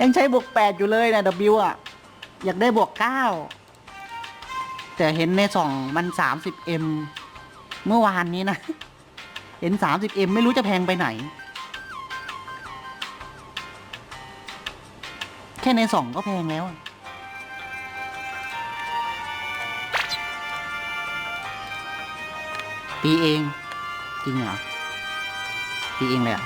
ยังใช้บวกแปดอยู่เลยนะ W อะ อยากได้บวกเก้าแต่เห็นในส่องมันสามสิบ M เมื่อวานนี้นะ เห็นสามสิบ M ไม่รู้จะแพงไปไหน แค่ในส่องก็แพงแล้วตีเอง จริงเหรอตีเองเลยอะ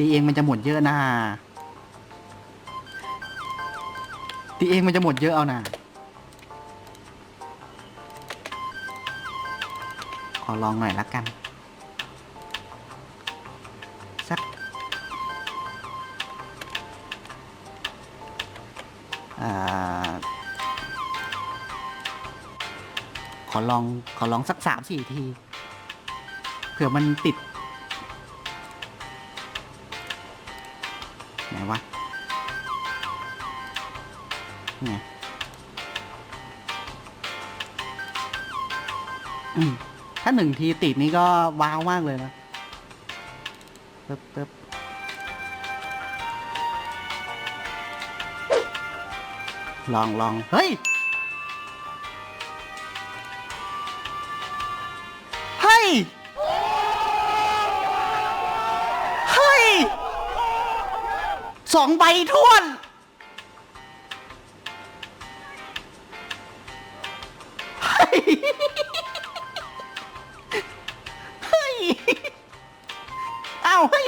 ตีเองมันจะหมดเยอะนะตีเองมันจะหมดเยอะเอานะขอลองหน่อยละกัน สักอขอลองขอลองสักสามสี่ที เผื่อมันติด ไหนวะนี่ไงอืมถ้าหนึ่งทีติดนี่ก็ว้าวมากเลยนะปึ๊บปึ๊บลองลองเฮ้ย เฮ้ย เฮ้ย สองใบท้วน เฮ้ยเฮ้ยอ้าเฮ้ย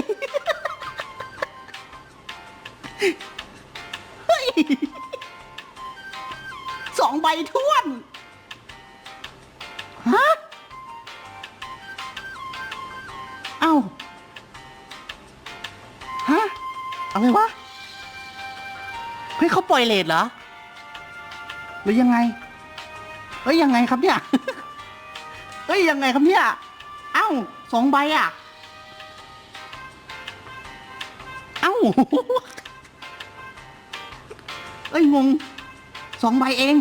เฮ้ย สองใบท้วน ฮะ อะไรวะ เฮ้ยเขาปล่อยเลทเหรอ หรือยังไง เฮ้ยยังไงครับเนี่ย เฮ้ยยังไงครับเนี่ย เอ้าสองใบอะ เอ้า เอ้ยงงสองใบเอง